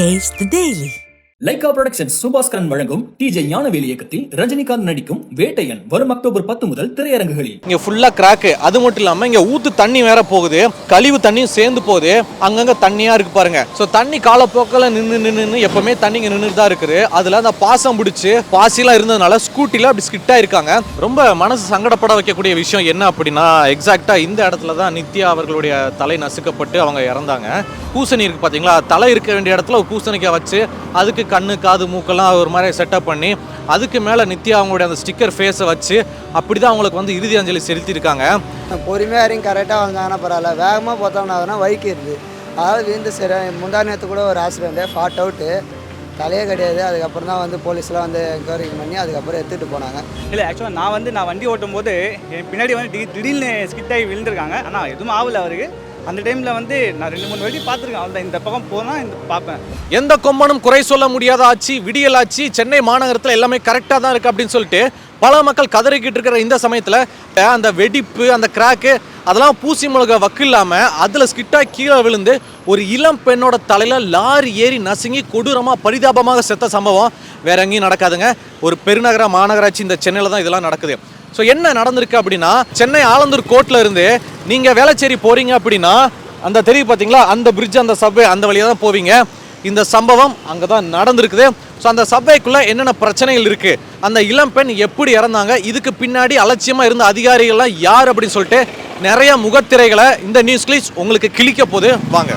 Taste the Daily. Lyca production Subaskaran வழங்கும் TJ Gnanavel இயக்கத்தில் ரஜினிகாந்த் நடிக்கும் வேட்டையன் வரும் அக்டோபர் பத்து முதல் திரையரங்குகளில். இங்க ஃபுல்லா கிராக்கு அது மட்டும் இல்லாம இங்க ஊத்து தண்ணி வேற போகுது. கழிவு தண்ணியும் சேர்ந்து போகுது. அங்கங்க தண்ணியா இருக்கு பாருங்க. சோ தண்ணி காலப்போக்கில் நின்று நின்று எப்பவுமே தண்ணி இங்க நின்று தான் இருக்குது. அதுல அந்த பாசம் பிடிச்சி பாசிலாம் இருந்ததுனால ஸ்கூட்டில அப்படி ஸ்கிட்டா இருக்காங்க ரொம்ப மனசு சங்கடப்பட வைக்கக்கூடிய விஷயம் என்ன அப்படின்னா எக்ஸாக்டா இந்த இடத்துல தான் நித்யா அவர்களுடைய தலை நசுக்கப்பட்டு அவங்க இறந்தாங்க. பூசணி இருக்கு பாத்தீங்களா? தலை இருக்க வேண்டிய இடத்துல ஒரு பூசணிக்காய் வச்சு அதுக்கு கண்ணு காது மூக்கெல்லாம் ஒரு மாதிரி செட்டப் பண்ணி அதுக்கு மேலே நித்யா அவங்களுடைய அந்த ஸ்டிக்கர் ஃபேஸை வச்சு அப்படி தான் அவங்களுக்கு வந்து இறுதி அஞ்சலி செலுத்தியிருக்காங்க. பொறுமையாக இறங்கி கரெக்டாக வந்தாங்கன்னா பரவாயில்ல. வேகமாக பார்த்தோம்னா வைக்கிறது அதாவது வீந்து சரி முந்தா நேரத்து கூட ஒரு ஆக்சிடென்ட்டு ஃபாட் அவுட்டு தலையே கிடையாது. அதுக்கப்புறம் தான் வந்து போலீஸ்லாம் வந்து என்கொயரி பண்ணி அதுக்கப்புறம் எடுத்துகிட்டு போனாங்க. இல்லை ஆக்சுவலாக நான் வந்து நான் வண்டி ஓட்டும் போது என் பின்னாடி வந்து திடீர் திடீர்னு ஸ்கிட் ஆகி விழுந்திருக்காங்க. ஆனால் எதுவும் ஆகல அவருக்கு. அந்த டைமில் வந்து நான் ரெண்டு மூணு வாட்டி பார்த்துருக்கேன். அவ்வளோ இந்த பக்கம் போனால் இந்த பார்ப்பேன். எந்த கொம்பனும் குறை சொல்ல முடியாத ஆட்சி விடியல் ஆட்சி சென்னை மாநகரத்தில் எல்லாமே கரெக்டாக தான் இருக்குது அப்படின்னு சொல்லிட்டு பல மக்கள் கதறிக்கிட்டு இருக்கிற இந்த சமயத்தில் அந்த வெடிப்பு அந்த கிராக்கு அதெல்லாம் பூசி மிளகா வக்கு இல்லாமல் அதில் ஸ்கிட்டாக கீழே விழுந்து ஒரு இளம் பெண்ணோட தலையில் லாரி ஏறி நசுங்கி கொடூரமாக பரிதாபமாக செத்த சம்பவம் வேற எங்கேயும் நடக்காதுங்க. ஒரு பெருநகர மாநகராட்சி இந்த சென்னையில் தான் இதெல்லாம் நடக்குது. ஸோ என்ன நடந்திருக்கு அப்படின்னா சென்னை ஆலந்தூர் கோர்ட்ல இருந்து நீங்கள் வேளச்சேரி போறீங்க அப்படின்னா அந்த தெரிவு பார்த்தீங்களா அந்த பிரிட்ஜ் அந்த சப்வே அந்த வழியாக தான் போவீங்க. இந்த சம்பவம் அங்கே தான் நடந்திருக்குது. ஸோ அந்த சபைக்குள்ளே என்னென்ன பிரச்சனைகள் இருக்குது அந்த இளம் பெண் எப்படி இறந்தாங்க? இதுக்கு பின்னாடி அலட்சியமாக இருந்த அதிகாரிகள்லாம் யார் அப்படின்னு சொல்லிட்டு நிறைய முகத்திரைகளை இந்த நியூஸ் கிளிப்ஸ் உங்களுக்கு கிழிக்க போது வாங்க.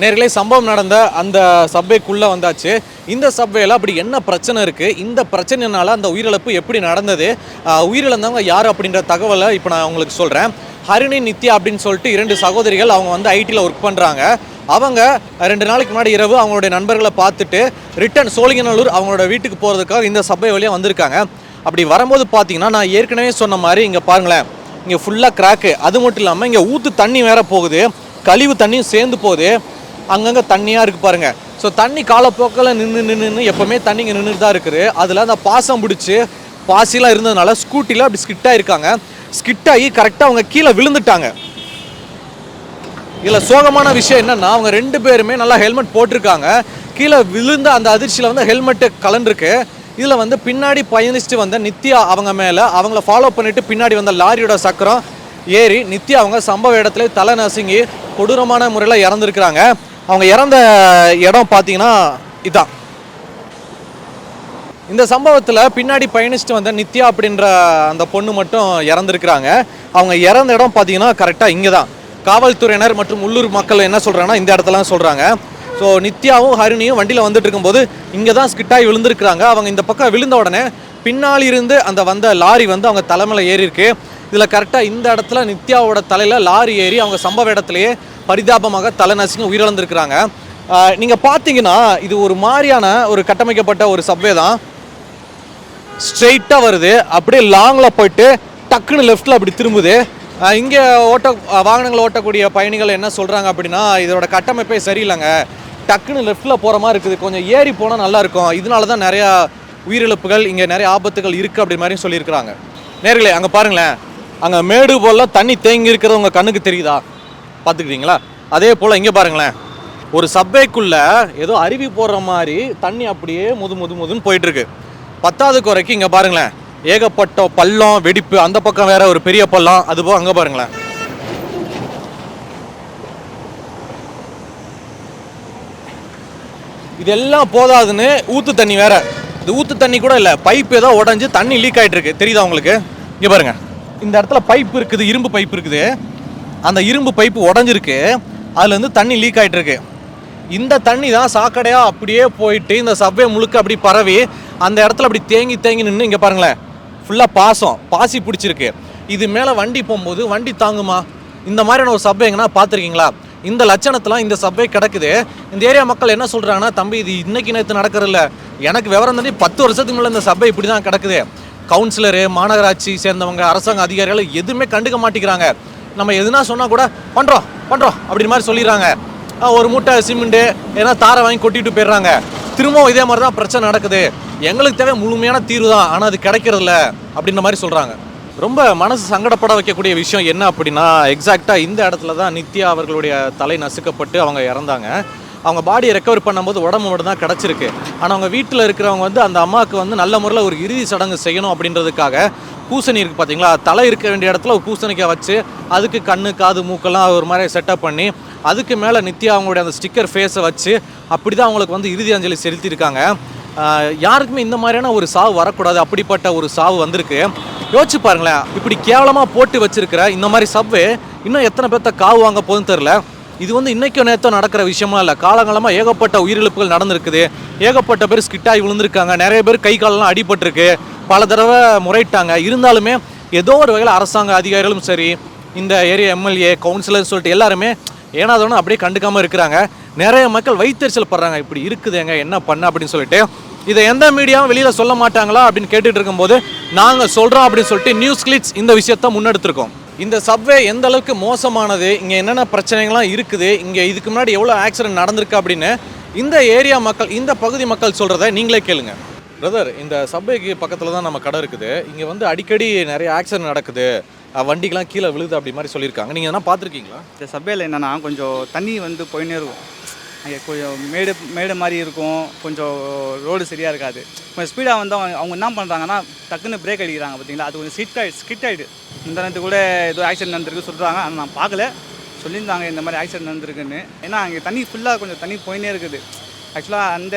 நேர்களே சம்பவம் நடந்த அந்த சப்வேக்குள்ளே வந்தாச்சு. இந்த சப்வேல அப்படி என்ன பிரச்சனை இருக்குது இந்த பிரச்சனைனால அந்த உயிரிழப்பு எப்படி நடந்தது? உயிரிழந்தவங்க யார் அப்படின்ற தகவலை இப்போ நான் உங்களுக்கு சொல்கிறேன் ஹரிணி நித்யா அப்படின்னு சொல்லிட்டு இரண்டு சகோதரிகள் அவங்க வந்து ஐடியில் ஒர்க் பண்ணுறாங்க அவங்க ரெண்டு நாளைக்கு முன்னாடி இரவு அவங்களுடைய நண்பர்களை பார்த்துட்டு ரிட்டர்ன் சோழிங்கநல்லூர் அவங்களோட வீட்டுக்கு போகிறதுக்காக இந்த சப்வே வழியாக வந்திருக்காங்க. அப்படி வரும்போது பார்த்தீங்கன்னா நான் ஏற்கனவே சொன்ன மாதிரி இங்கே பாருங்களேன். இங்கே ஃபுல்லாக கிராக்கு அது மட்டும் இல்லாமல் இங்கே ஊற்று தண்ணி வேற போகுது. கழிவு தண்ணியும் சேர்ந்து போகுது. அங்கங்கே தண்ணியாக இருக்குது பாருங்கள் ஸோ தண்ணி காலப்போக்கில் நின்று நின்று எப்போவுமே தண்ணி இங்கே நின்று தான் இருக்குது. அதில் அந்த பாசம் பிடிச்சி பாசிலாம் இருந்ததுனால ஸ்கூட்டியில் அப்படி ஸ்கிட்டாக இருக்காங்க ஸ்கிட்டாகி கரெக்டாக அவங்க கீழே விழுந்துட்டாங்க. இதில் சோகமான விஷயம் என்னன்னா அவங்க ரெண்டு பேருமே நல்லா ஹெல்மெட் போட்டிருக்காங்க. கீழே விழுந்த அந்த அதிர்ச்சியில் வந்து ஹெல்மெட்டு கலந்துருக்கு இதில் வந்து பின்னாடி பயணிச்சுட்டு வந்த நித்யா அவங்க மேலே அவங்கள ஃபாலோ பண்ணிட்டு பின்னாடி வந்த லாரியோட சக்கரம் ஏறி நித்யா அவங்க சம்பவ இடத்துல தலை நசுங்கி கொடூரமான முறையில் இறந்துருக்குறாங்க. அவங்க இறந்த இடம் பார்த்தீங்கன்னா இதான். இந்த சம்பவத்தில் பின்னாடி பயணிச்சுட்டு வந்த நித்யா அப்படின்ற அந்த பொண்ணு மட்டும் இறந்துருக்குறாங்க. அவங்க இறந்த இடம் பார்த்தீங்கன்னா கரெக்டாக இங்கே தான் காவல்துறையினர் மற்றும் உள்ளூர் மக்கள் என்ன சொல்கிறாங்கன்னா இந்த இடத்துல சொல்கிறாங்க ஸோ நித்யாவும் ஹரிணியும் வண்டியில் வந்துட்டு இருக்கும்போது இங்கே தான் ஸ்கிட்டாகி விழுந்திருக்கிறாங்க. அவங்க இந்த பக்கம் விழுந்த உடனே பின்னால் இருந்து அந்த வந்த லாரி வந்து அவங்க தலைமையில் ஏறி இருக்கு இதில் கரெக்டாக இந்த இடத்துல நித்யாவோட தலையில் லாரி ஏறி அவங்க சம்பவ இடத்துலையே பரிதாபமாக தலை நசுங்க உயிரிழந்திருக்கிறாங்க நீங்கள் பார்த்தீங்கன்னா இது ஒரு மாதிரியான ஒரு கட்டமைக்கப்பட்ட ஒரு சப்வே தான். ஸ்ட்ரெயிட்டாக வருது. அப்படியே லாங்கில் போயிட்டு டக்குன்னு லெஃப்ட்டில் அப்படி திரும்புது. இங்கே ஓட்ட வாகனங்கள் ஓட்டக்கூடிய பயணிகள் என்ன சொல்கிறாங்க அப்படின்னா இதோட கட்டமைப்பே சரியில்லைங்க. டக்குன்னு லெஃப்ட்டில் போகிற மாதிரி இருக்குது. கொஞ்சம் ஏறி போனால் நல்லாயிருக்கும் இதனால தான் நிறையா உயிரிழப்புகள் இங்கே நிறைய ஆபத்துகள் இருக்குது அப்படி மாதிரியும் சொல்லியிருக்கிறாங்க. நேர்களே அங்கே பாருங்களேன். அங்கே மேடு போல் தண்ணி தேங்கி இருக்கிறது உங்கள் கண்ணுக்கு தெரியுதா? பார்த்துக்கிறீங்களா அதே போல் இங்கே பாருங்களேன். ஒரு சப்வேக்குள்ள ஏதோ அருவி போடுற மாதிரி தண்ணி அப்படியே முது முது முதுன்னு போயிட்டுருக்கு. பத்தாவது குறைக்கு இங்கே பாருங்களேன். ஏகப்பட்ட பள்ளம் வெடிப்பு அந்த பக்கம் வேற ஒரு பெரிய பள்ளம். அது போக அங்கே பாருங்களேன். இதெல்லாம் போதாதுன்னு ஊத்து தண்ணி வேற. இது ஊத்து தண்ணி கூட இல்லை பைப் ஏதோ உடஞ்சி தண்ணி லீக் ஆகிட்டு இருக்கு தெரியுதா உங்களுக்கு? இங்கே பாருங்கள் இந்த இடத்துல பைப் இருக்குது இரும்பு பைப் இருக்குது. அந்த இரும்பு பைப்பு உடஞ்சிருக்கு. அதுலேருந்து தண்ணி லீக் ஆயிட்டு இருக்கு இந்த தண்ணி தான் சாக்கடையாக அப்படியே போயிட்டு இந்த சவ்வே முழுக்க அப்படி பரவி அந்த இடத்துல அப்படி தேங்கி தேங்கி நின்று இங்கே பாருங்களேன் ஃபுல்லாக பாசம் பாசி பிடிச்சிருக்கு. இது மேலே வண்டி போகும்போது வண்டி தாங்குமா? இந்த மாதிரியான ஒரு சப்வே எங்கன்னா பார்த்துருக்கீங்களா? இந்த லட்சணத்தெலாம் இந்த சப்வே கிடக்குது. இந்த ஏரியா மக்கள் என்ன சொல்கிறாங்கன்னா தம்பி இது இன்னைக்கு நேற்று நடக்கிறதில்ல. எனக்கு விவரம் தண்ணி பத்து வருஷத்துக்கு மேலே இந்த சப்வே இப்படி தான் கிடக்குது. கவுன்சிலரு மாநகராட்சி சேர்ந்தவங்க அரசாங்க அதிகாரிகள் எதுவுமே கண்டுக்க மாட்டேங்கிறாங்க. நம்ம எதுனா சொன்னால் கூட பண்ணுறோம் பண்ணுறோம் அப்படின்னு மாதிரி சொல்லிடுறாங்க. ஒரு மூட்டை சிமெண்ட்டு ஏன்னா தாரை வாங்கி கொட்டிட்டு போயிடுறாங்க. திரும்பவும் இதே மாதிரி தான் பிரச்சனை நடக்குது. எங்களுக்கு தேவை முழுமையான தீர்வு தான் ஆனால் அது கிடைக்கிறதில்ல அப்படின்ற மாதிரி சொல்கிறாங்க ரொம்ப மனசு சங்கடப்பட வைக்கக்கூடிய விஷயம் என்ன அப்படின்னா எக்ஸாக்டாக இந்த இடத்துல தான் நித்யா அவர்களுடைய தலை நசுக்கப்பட்டு அவங்க இறந்தாங்க. அவங்க பாடியை ரெக்கவர் பண்ணும்போது உடம்பு மட்டும் தான் கிடச்சிருக்கு. ஆனால் அவங்க வீட்டில் இருக்கிறவங்க வந்து அந்த அம்மாவுக்கு வந்து நல்ல முறையில் ஒரு இறுதி சடங்கு செய்யணும் அப்படின்றதுக்காக பூசணி இருக்குது பார்த்தீங்களா தலை இருக்க வேண்டிய இடத்துல ஒரு பூசணிக்காய் வச்சு அதுக்கு கண்ணு காது மூக்கெல்லாம் ஒரு மாதிரி செட்டப் பண்ணி அதுக்கு மேலே நித்யா அவங்களுடைய அந்த ஸ்டிக்கர் ஃபேஸை வச்சு அப்படி தான் அவங்களுக்கு வந்து இறுதி அஞ்சலி செலுத்தியிருக்காங்க. யாருக்குமே இந்த மாதிரியான ஒரு சாவு வரக்கூடாது. அப்படிப்பட்ட ஒரு சாவு வந்திருக்கு. யோசிச்சு பாருங்களேன். இப்படி கேவலமாக போட்டு வச்சிருக்கிற இந்த மாதிரி சப்வே இன்னும் எத்தனை பேர்த்த காவு வாங்க போதுன்னு தெரில இது வந்து இன்றைக்கும் நேத்தோ நடக்கிற விஷயமா இல்லை. காலங்காலமாக ஏகப்பட்ட உயிரிழப்புகள் நடந்திருக்குது. ஏகப்பட்ட பேர் ஸ்கிட்டாகி விழுந்திருக்காங்க. நிறைய பேர் கை காலெல்லாம் அடிபட்டிருக்கு. பல தடவை முறையிட்டாங்க. இருந்தாலுமே ஏதோ ஒரு வகையில் அரசாங்க அதிகாரிகளும் சரி இந்த ஏரியா எம்எல்ஏ கவுன்சிலர் சொல்லிட்டு எல்லாருமே ஏனாதவனும் அப்படியே கண்டுக்காமல் இருக்கிறாங்க. நிறைய மக்கள் வைத்தறிச்சல் படுறாங்க. இப்படி இருக்குதுங்க என்ன பண்ண அப்படின்னு சொல்லிட்டு. இதை எந்த மீடியாவும் வெளியில் சொல்ல மாட்டாங்களா அப்படின்னு கேட்டுட்டு இருக்கும்போது நாங்கள் சொல்கிறோம் அப்படின்னு சொல்லிட்டு நியூஸ் கிளிட்ஸ் இந்த விஷயத்த முன்னெடுத்திருக்கோம். இந்த சப்வே எந்த அளவுக்கு மோசமானது இங்கே என்னென்ன பிரச்சனைகள்லாம் இருக்குது இங்கே இதுக்கு முன்னாடி எவ்வளோ ஆக்சிடென்ட் நடந்திருக்கு அப்படின்னு இந்த ஏரியா மக்கள் இந்த பகுதி மக்கள் சொல்கிறத நீங்களே கேளுங்க. பிரதர் இந்த சப்வேக்கு பக்கத்தில் தான் நம்ம கடை இருக்குது. இங்கே வந்து அடிக்கடி நிறைய ஆக்சிடென்ட் நடக்குது. வண்டிக்கெலாம் கீழே விழுது அப்படி மாதிரி சொல்லியிருக்காங்க. நீங்கள் என்ன பார்த்துருக்கீங்களா? இந்த சப்வேல என்னென்னா கொஞ்சம் தண்ணி வந்து போயின்னே இருக்கும். அங்கே கொஞ்சம் மேடு மேடு மாதிரி இருக்கும். கொஞ்சம் ரோடு சரியாக இருக்காது. கொஞ்சம் ஸ்பீடாக வந்து அவங்க அவங்க என்ன பண்ணுறாங்கன்னா டக்குன்னு பிரேக் அடிக்கிறாங்க பார்த்தீங்களா? அது கொஞ்சம் ஸ்கிட் ஆகிடு ஸ்கிட் ஆகிடு இந்த நேரத்துக்கு கூட ஏதோ ஆக்சிடென்ட் நடந்திருக்கு சொல்கிறாங்க ஆனால் நான் பார்க்கல. சொல்லியிருந்தாங்க இந்த மாதிரி ஆக்சிடென்ட் நடந்திருக்குன்னு. ஏன்னா அங்கே தண்ணி ஃபுல்லாக கொஞ்சம் தண்ணி போயினே இருக்குது. ஆக்சுவலாக அந்த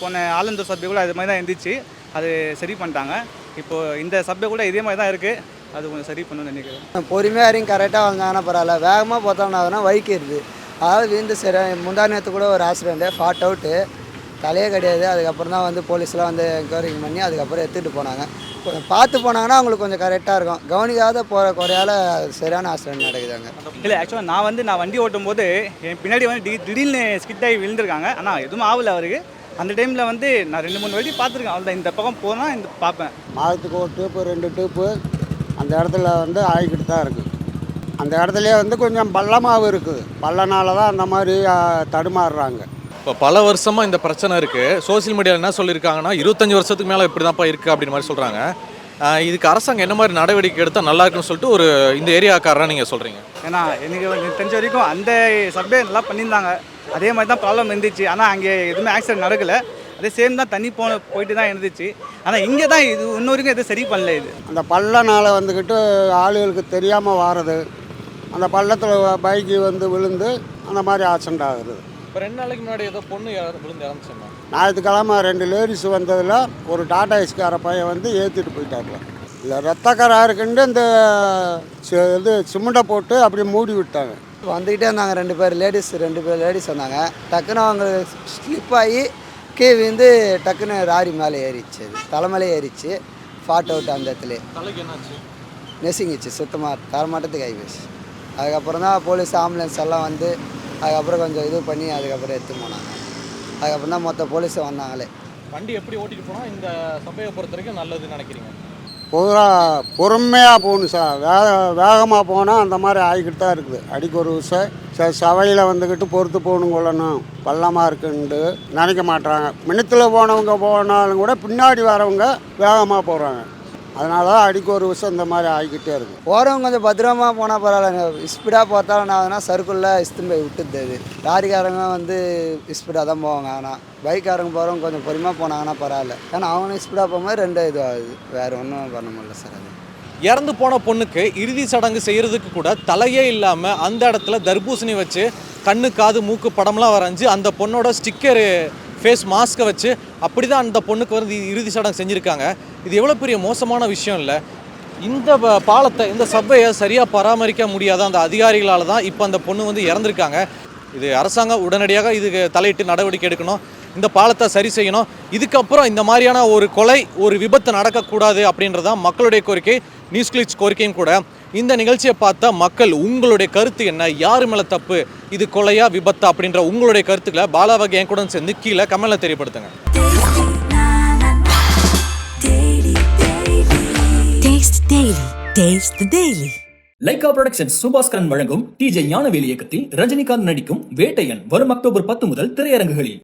போன ஆலந்தூர் சபை கூட அது மாதிரி தான் இருந்துச்சு. அது சரி பண்ணிட்டாங்க. இப்போது இந்த சபை கூட இதே மாதிரி தான் இருக்குது அது கொஞ்சம் சரி பண்ணணும்னு நினைக்கிறேன். பொறுமையாக யாரையும் கரெக்டாக வந்தாங்கன்னா பரவாயில்ல. வேகமாக பார்த்தோம்னா வைக்கிறது அதாவது வீந்து சரி முந்தா நேற்று கூட ஒரு ஆக்சிடெண்ட்டு ஃபாட் அவுட்டு தலையே கிடையாது. அதுக்கப்புறம் தான் வந்து போலீஸ்லாம் வந்து என்கொயரிங் பண்ணி அதுக்கப்புறம் எடுத்துகிட்டு போனாங்க. கொஞ்சம் பார்த்து போனாங்கன்னா அவங்களுக்கு கொஞ்சம் கரெக்டாக இருக்கும். கவனிக்காத போகிற குறையால சரியான ஆக்சிடென்ட் நடக்குதாங்க இல்லை ஆக்சுவலாக நான் வந்து நான் வண்டி ஓட்டும் போது என் பின்னாடி வந்து திடீர்னு ஸ்கிட் ஆகி விழுந்திருக்காங்க. ஆனால் எதுவும் ஆகல அவருக்கு. அந்த டைமில் வந்து நான் ரெண்டு மூணு வாட்டி பார்த்துருக்கேன். அவ்வளோ இந்த பக்கம் போனால் இந்த பார்ப்பேன். மாதத்துக்கு ஒரு டியூப்பு ரெண்டு டியூப்பு அந்த இடத்துல வந்து ஆகிக்கிட்டு தான் இருக்குது அந்த இடத்துலயே வந்து கொஞ்சம் பள்ளமாகவும் இருக்குது பள்ளனால தான் அந்த மாதிரி தடுமாறுறாங்க. இப்போ பல வருஷமா இந்த பிரச்சனை இருக்கு. சோஷியல் மீடியாவில் என்ன சொல்லியிருக்காங்கன்னா இருபத்தஞ்சு வருஷத்துக்கு மேலே இப்படி தான்ப்பா இருக்கு அப்படின்னு மாதிரி சொல்றாங்க. ஆஹ் இதுக்கு அரசாங்கம் என்ன மாதிரி நடவடிக்கை எடுத்தால் நல்லா இருக்குன்னு சொல்லிட்டு ஒரு இந்த ஏரியாக்காரராக நீங்கள் சொல்றீங்க? ஏன்னா எனக்கு தெரிஞ்ச வரைக்கும் அந்த சப்வே நல்லா பண்ணியிருந்தாங்க. அதே மாதிரி தான் ப்ராப்ளம் இருந்துச்சு. ஆனால் அங்கே எதுவுமே ஆக்சிடென்ட் நடக்கலை. அதே சேம் தான் தண்ணி போன போயிட்டு தான் இருந்துச்சு. ஆனால் இங்கே தான் இது இன்ன வரைக்கும் எதுவும் சரி பண்ணல இது. அந்த பள்ளனால வந்துக்கிட்டு ஆளுகளுக்கு தெரியாமல் வாரது அந்த பள்ளத்தில் பைக்கு வந்து விழுந்து அந்த மாதிரி ஆக்சிடென்ட் ஆகுது. இப்போ ரெண்டு நாளைக்கு முன்னாடி ஏதோ பொண்ணு விழுந்து இறந்துச்சுமா ஞாயிற்றுக்கிழமை ரெண்டு லேடிஸ் வந்ததில் ஒரு டாடா ஐஸ்கார பையன் வந்து ஏற்றிட்டு போயிட்டாப்புல. இல்லை ரத்தக்கரா இருக்குன்ட்டு இந்த சி- இது சிமெண்ட்டை போட்டு அப்படியே மூடி விட்டாங்க. வந்துக்கிட்டே இருந்தாங்க ரெண்டு பேர் லேடிஸ் ரெண்டு பேர் லேடிஸ் வந்தாங்க. டக்குன்னு அவங்க ஸ்லிப் ஆகி கீழே விழுந்து டக்குன்னு ராரி மேலே ஏறிச்சு அது தலைமையிலே ஏறிச்சு ஃபாட் அவுட் அந்த இடத்துல. தலைக்கு என்னாச்சு? நெசிங்கிச்சு. சுத்தமாக தரமாட்டத்துக்கு ஆகிப்போச்சு அதுக்கப்புறம் தான் போலீஸ் ஆம்புலன்ஸ் எல்லாம் வந்து அதுக்கப்புறம் கொஞ்சம் இது பண்ணி அதுக்கப்புறம் எடுத்து போனாங்க. அதுக்கப்புறம் தான் மொத்த போலீஸும் வந்தாங்களே. வண்டி எப்படி ஓட்டிட்டு போனால் இந்த சபையை பொறுத்த வரைக்கும் நல்லதுன்னு நினைக்கிறீங்க? பொதுவாக பொறுமையாக போகணும் சார். வேக வேகமாக போனால் அந்த மாதிரி ஆகிக்கிட்டு தான் இருக்குது. அடிக்கு ஒரு விஷயம் ச சவையில் வந்துக்கிட்டு பொறுத்து போகணும் கொள்ளணும். பள்ளமாக இருக்குன்ட்டு நினைக்க மாட்றாங்க. மினத்தில் போனவங்க போனாலும் கூட பின்னாடி வரவங்க வேகமாக போகிறாங்க அதனால தான் அடிக்க ஒரு விஷயம் இந்த மாதிரி ஆகிக்கிட்டே இருக்கும் போகிறவங்க கொஞ்சம் பத்திரமா போனால் பரவாயில்லைங்க. ஸ்பீடாக பார்த்தாலும் நான் வேணா சர்க்குள்ள இஸ்தும் போய் விட்டுது அது லாரிக்காரங்க வந்து ஸ்பீடாக தான் போவாங்க. ஆனால் பைக்காரங்க போகிறவங்க கொஞ்சம் பொறுமையாக போனாங்கன்னா பரவாயில்ல. ஏன்னா அவங்களும் ஸ்பீடாக போகும்போது ரெண்டு இது ஆகுது. வேறு ஒன்றும் பண்ண முடியல சார் அது. இறந்து போன பொண்ணுக்கு இறுதி சடங்கு செய்கிறதுக்கு கூட தலையே இல்லாமல் அந்த இடத்துல தர்பூசணி வச்சு கண்ணு காது மூக்கு படம்லாம் வரைஞ்சி அந்த பொண்ணோட ஸ்டிக்கரு ஃபேஸ் மாஸ்க்கை வச்சு அப்படி தான் அந்த பொண்ணுக்கு வந்து இறுதி சடங்கு செஞ்சுருக்காங்க. இது எவ்வளோ பெரிய மோசமான விஷயம் இல்லை. இந்த பாலத்தை இந்த சபையை சரியாக பராமரிக்க முடியாத அந்த அதிகாரிகளால் தான் இப்போ அந்த பொண்ணு வந்து இறந்துருக்காங்க. இது அரசாங்கம் உடனடியாக இதுக்கு தலையிட்டு நடவடிக்கை எடுக்கணும். இந்த பாலத்தை சரி செய்யணும். இதுக்கப்புறம் இந்த மாதிரியான ஒரு கொலை ஒரு விபத்து நடக்கக்கூடாது அப்படின்றதான் மக்களுடைய கோரிக்கை. நியூஸ் கிளிக்ஸ் கோரிக்கையும் கூட. இந்த நிகழ்ச்சியை பார்த்த மக்கள் உங்களுடைய கருத்து என்ன? யார் மேலே தப்பு? இது கொலையா விபத்தா? அப்படின்ற உங்களுடைய கருத்துக்களை பாலாவகை என் கூட சேர்ந்து கீழே கமெண்ட்ல தெரியப்படுத்துங்க. லைகா புரொடக்ஷன்ஸ் சுபாஸ்கரன் வழங்கும் டிஜே ஞானவேல் இயக்கத்தில் ரஜினிகாந்த் நடிக்கும் வேட்டையன் வரும் அக்டோபர் பத்து முதல் திரையரங்குகளில்.